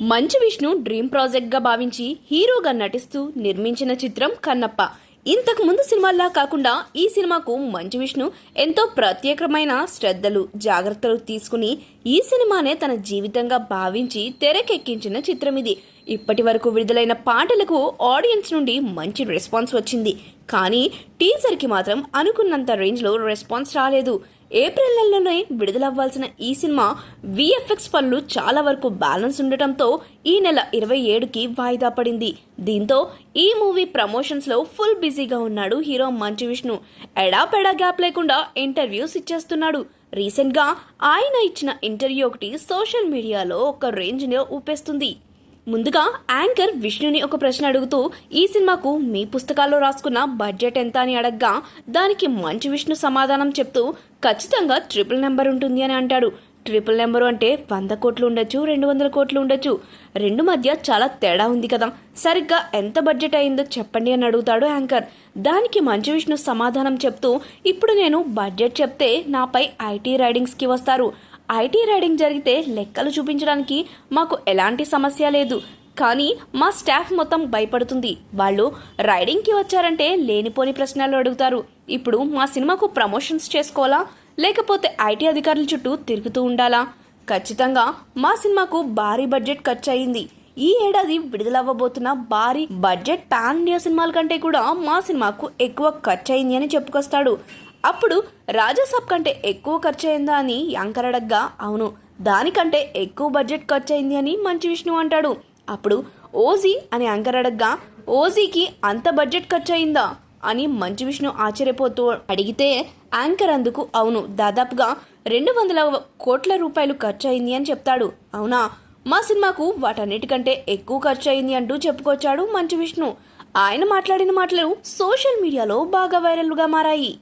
Manchu Vishnu dream ప్రాజెక్ట్గా భావించి హీరోగా నటిస్తూ నిర్మించిన చిత్రం కన్నప్ప. ఇంతకు ముందు సినిమాల్లా కాకుండా ఈ సినిమాకు మంచు విష్ణు ఎంతో ప్రత్యేకమైన శ్రద్ధలు జాగ్రత్తలు తీసుకుని ఈ సినిమానే తన జీవితంగా భావించి తెరకెక్కించిన చిత్రం ఇది. ఇప్పటి వరకు విడుదలైన పాటలకు ఆడియన్స్ నుండి మంచి రెస్పాన్స్ వచ్చింది. కానీ టీజర్కి మాత్రం అనుకున్నంత రేంజ్లో రెస్పాన్స్ రాలేదు. ఏప్రిల్ నెలలోనే విడుదలవ్వాల్సిన ఈ సినిమా విఎఫ్ఎక్స్ పనులు చాలా వరకు బ్యాలెన్స్ ఉండటంతో ఈ నెల ఇరవై ఏడుకి వాయిదా పడింది. దీంతో ఈ మూవీ ప్రమోషన్స్లో ఫుల్ బిజీగా ఉన్నాడు హీరో మంచు విష్ణు. ఎడాపెడా గ్యాప్ లేకుండా ఇంటర్వ్యూస్ ఇచ్చేస్తున్నాడు. రీసెంట్గా ఆయన ఇచ్చిన ఇంటర్వ్యూ ఒకటి సోషల్ మీడియాలో ఒక రేంజ్ని ఊపేస్తుంది. ముందుగా యాంకర్ విష్ణుని ఒక ప్రశ్న అడుగుతూ ఈ సినిమాకు మీ పుస్తకాల్లో రాసుకున్న బడ్జెట్ ఎంత అని అడగ్గా దానికి మంచి విష్ణు సమాధానం చెప్తూ ఖచ్చితంగా ట్రిపుల్ నెంబర్ ఉంటుంది అని అంటాడు. ట్రిపుల్ నెంబరు అంటే వంద కోట్లు ఉండొచ్చు రెండు వందల కోట్లు ఉండొచ్చు. రెండు మధ్య చాలా తేడా ఉంది కదా. సరిగ్గా ఎంత బడ్జెట్ అయిందో చెప్పండి అని అడుగుతాడు యాంకర్. దానికి మంచు విష్ణు సమాధానం చెప్తూ ఇప్పుడు నేను బడ్జెట్ చెప్తే నాపై ఐటీ రైడింగ్స్కి వస్తారు. ఐటీ రైడింగ్ జరిగితే లెక్కలు చూపించడానికి మాకు ఎలాంటి సమస్య లేదు. కానీ మా స్టాఫ్ మొత్తం భయపడుతుంది. వాళ్ళు రైడింగ్కి వచ్చారంటే లేనిపోని ప్రశ్నలు అడుగుతారు. ఇప్పుడు మా సినిమాకు ప్రమోషన్స్ చేసుకోవాలా? లేకపోతే ఐటీ అధికారుల చుట్టూ తిరుగుతూ ఉండాలా? ఖచ్చితంగా మా సినిమాకు భారీ బడ్జెట్ ఖర్చు అయింది ఈ ఏడాది విడుదలవ్వబోతున్న భారీ బడ్జెట్ పాన్ ఇండియా సినిమాల కంటే కూడా మా సినిమాకు ఎక్కువ ఖర్చు అయింది అని చెప్పుకొస్తాడు. అప్పుడు రాజాసాబ్ కంటే ఎక్కువ ఖర్చు అయిందా అని యాంకర్ అడగ్గా అవును దానికంటే ఎక్కువ బడ్జెట్ ఖర్చయింది అని మంచి విష్ణు అంటాడు. అప్పుడు ఓజీ అని యాంకర్ అడగ్గా ఓజీకి అంత బడ్జెట్ ఖర్చు అయిందా అని మంచి విష్ణు ఆశ్చర్యపోతూ అడిగితే యాంకర్ అందుకు అవును దాదాపుగా రెండు వందల కోట్ల రూపాయలు ఖర్చు అయింది అని చెప్తాడు. అవునా? మా సినిమాకు వాటన్నిటికంటే ఎక్కువ ఖర్చు అయింది అంటూ చెప్పుకొచ్చాడు మంచు విష్ణు. ఆయన మాట్లాడిన మాటలు సోషల్ మీడియాలో బాగా వైరల్గా మారాయి.